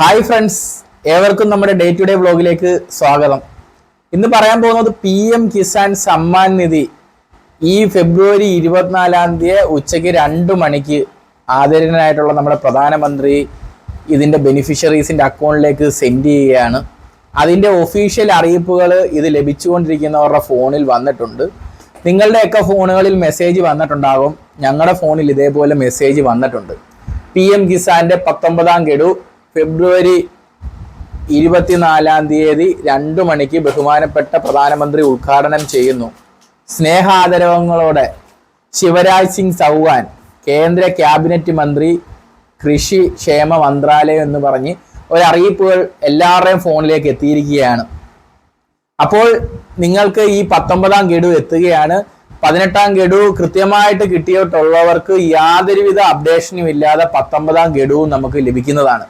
Hi friends ഏവർക്കും നമ്മുടെ day to day വ്ളോഗിലേക്ക് സ്വാഗതം. ഇന്ന് പറയാൻ പോകുന്നത് പി എം കിസാൻ സമ്മാൻ നിധി. ഈ ഫെബ്രുവരി ഇരുപത്തിനാലാം തീയതി ഉച്ചയ്ക്ക് രണ്ട് മണിക്ക് ആദരണനായിട്ടുള്ള നമ്മുടെ പ്രധാനമന്ത്രി ഇതിന്റെ ബെനിഫിഷ്യറീസിന്റെ അക്കൗണ്ടിലേക്ക് സെൻഡ് ചെയ്യുകയാണ്. അതിന്റെ ഒഫീഷ്യൽ അറിയിപ്പുകൾ ഇത് ലഭിച്ചുകൊണ്ടിരിക്കുന്നവരുടെ ഫോണിൽ വന്നിട്ടുണ്ട്. നിങ്ങളുടെയൊക്കെ ഫോണുകളിൽ മെസ്സേജ് വന്നിട്ടുണ്ടാകും. ഞങ്ങളുടെ ഫോണിൽ ഇതേപോലെ മെസ്സേജ് വന്നിട്ടുണ്ട്. പി എം കിസാന്റെ പത്തൊമ്പതാം ഗഡു ഫെബ്രുവരി ഇരുപത്തിനാലാം തീയതി രണ്ടു മണിക്ക് ബഹുമാനപ്പെട്ട പ്രധാനമന്ത്രി ഉദ്ഘാടനം ചെയ്യുന്നു. സ്നേഹാദരവങ്ങളോടെ ശിവരാജ് സിംഗ് ചൗഹാൻ കേന്ദ്ര ക്യാബിനറ്റ് മന്ത്രി കൃഷി ക്ഷേമ മന്ത്രാലയം എന്ന് പറഞ്ഞ് ഒരറിയിപ്പുകൾ എല്ലാവരുടെയും ഫോണിലേക്ക് എത്തിയിരിക്കുകയാണ്. അപ്പോൾ നിങ്ങൾക്ക് ഈ പത്തൊമ്പതാം ഗഡു എത്തുകയാണ്. പതിനെട്ടാം ഗഡു കൃത്യമായിട്ട് കിട്ടിയിട്ടുള്ളവർക്ക് യാതൊരുവിധ അപ്ഡേഷനും ഇല്ലാതെ പത്തൊമ്പതാം ഗഡുവും നമുക്ക് ലഭിക്കുന്നതാണ്.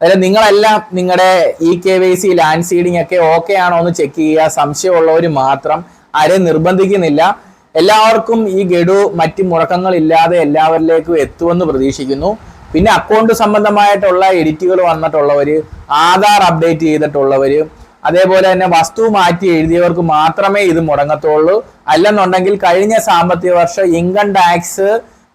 അതായത് നിങ്ങളെല്ലാം നിങ്ങളുടെ E K Y C land seeding ഒക്കെ ഓക്കെ ആണോ എന്ന് ചെക്ക് ചെയ്യുക. സംശയമുള്ളവർ മാത്രം ആരെയും നിർബന്ധിക്കുന്നില്ല. എല്ലാവർക്കും ഈ ഗഡു മറ്റ് മുടക്കങ്ങളില്ലാതെ എല്ലാവരിലേക്കും എത്തുമെന്ന് പ്രതീക്ഷിക്കുന്നു. പിന്നെ അക്കൗണ്ട് സംബന്ധമായിട്ടുള്ള എഡിറ്റുകൾ വന്നിട്ടുള്ളവർ ആധാർ അപ്ഡേറ്റ് ചെയ്തിട്ടുള്ളവര് അതേപോലെ തന്നെ വസ്തു മാറ്റി എഴുതിയവർക്ക് മാത്രമേ ഇത് മുടങ്ങത്തുള്ളൂ. അല്ലെന്നുണ്ടെങ്കിൽ കഴിഞ്ഞ സാമ്പത്തിക വർഷം ഇൻകം ടാക്സ്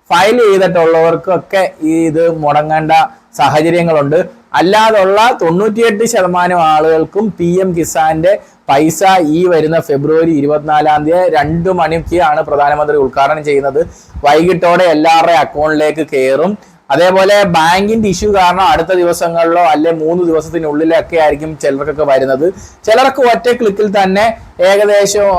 ഫയൽ ചെയ്തിട്ടുള്ളവർക്കൊക്കെ ഈ ഇത് മുടങ്ങേണ്ട സാഹചര്യങ്ങളുണ്ട്. അല്ലാതുള്ള തൊണ്ണൂറ്റിയെട്ട് ശതമാനം ആളുകൾക്കും പി എം കിസാന്റെ പൈസ ഈ വരുന്ന ഫെബ്രുവരി ഇരുപത്തിനാലാം തീയതി രണ്ടു മണിക്കാണ് പ്രധാനമന്ത്രി ഉദ്ഘാടനം ചെയ്യുന്നത്. വൈകിട്ടോടെ എല്ലാവരുടെയും അക്കൗണ്ടിലേക്ക് കയറും. അതേപോലെ ബാങ്കിന്റെ ഇഷ്യൂ കാരണം അടുത്ത ദിവസങ്ങളിലോ അല്ലെ മൂന്ന് ദിവസത്തിനുള്ളിലൊക്കെ ആയിരിക്കും ചിലർക്കൊക്കെ വരുന്നത്. ചിലർക്ക് ഒറ്റ ക്ലിക്കിൽ തന്നെ ഏകദേശം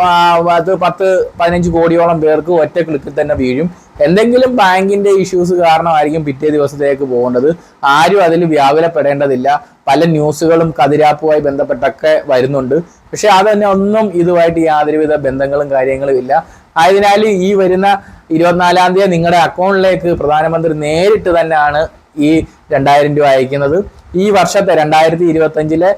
അത് പത്ത് പതിനഞ്ച് കോടിയോളം പേർക്ക് ഒറ്റ ക്ലിക്കിൽ തന്നെ വീഴും. എന്തെങ്കിലും ബാങ്കിന്റെ ഇഷ്യൂസ് കാരണമായിരിക്കും പിറ്റേ ദിവസത്തേക്ക് പോകേണ്ടത്. ആരും അതിൽ വ്യാകുലപ്പെടേണ്ടതില്ല. പല ന്യൂസുകളും കതിരാപ്പുമായി ബന്ധപ്പെട്ടൊക്കെ വരുന്നുണ്ട്. പക്ഷെ ഒന്നും ഇതുമായിട്ട് യാതൊരുവിധ ബന്ധങ്ങളും കാര്യങ്ങളും ഇല്ല. ആയതിനാൽ ഈ വരുന്ന ഇരുപത്തിനാലാം തീയതി നിങ്ങളുടെ അക്കൗണ്ടിലേക്ക് പ്രധാനമന്ത്രി നേരിട്ട് തന്നെയാണ് ഈ രണ്ടായിരം രൂപ അയക്കുന്നത്. ഈ വർഷത്തെ രണ്ടായിരത്തി ഇരുപത്തി അഞ്ചിലെ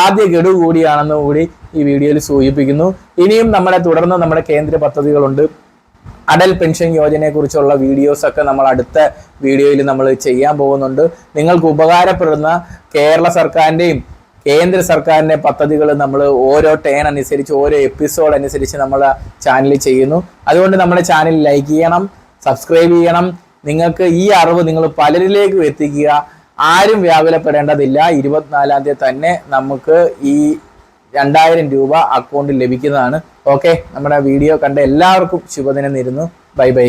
ആദ്യ ഗഡു കൂടിയാണെന്ന് കൂടി ഈ വീഡിയോയിൽ സൂചിപ്പിക്കുന്നു. ഇനിയും നമ്മുടെ തുടർന്ന് നമ്മുടെ കേന്ദ്ര പദ്ധതികളുണ്ട്. അടൽ പെൻഷൻ യോജനയെ കുറിച്ചുള്ള വീഡിയോസ് ഒക്കെ നമ്മൾ അടുത്ത വീഡിയോയിൽ നമ്മൾ ചെയ്യാൻ പോകുന്നുണ്ട്. നിങ്ങൾക്ക് ഉപകാരപ്പെടുന്ന കേരള സർക്കാരിന്റെയും കേന്ദ്ര സർക്കാരിന്റെ പദ്ധതികൾ നമ്മൾ ഓരോ ടേൺ അനുസരിച്ച് ഓരോ എപ്പിസോഡ് അനുസരിച്ച് നമ്മൾ ചാനലിൽ ചെയ്യുന്നു. അതുകൊണ്ട് നമ്മുടെ ചാനൽ ലൈക്ക് ചെയ്യണം സബ്സ്ക്രൈബ് ചെയ്യണം. നിങ്ങൾക്ക് ഈ അറിവ് നിങ്ങൾ പലരിലേക്കും എത്തിക്കുക. ആരും വ്യാകുലപ്പെടേണ്ടതില്ല. ഇരുപത്തിനാലാം തീയതി തന്നെ നമുക്ക് ഈ രണ്ടായിരം രൂപ അക്കൗണ്ടിൽ ലഭിക്കുന്നതാണ്. ഓക്കെ നമ്മുടെ വീഡിയോ കണ്ട എല്ലാവർക്കും ശുഭദിനം ഇരുന്നു ബൈ ബൈ.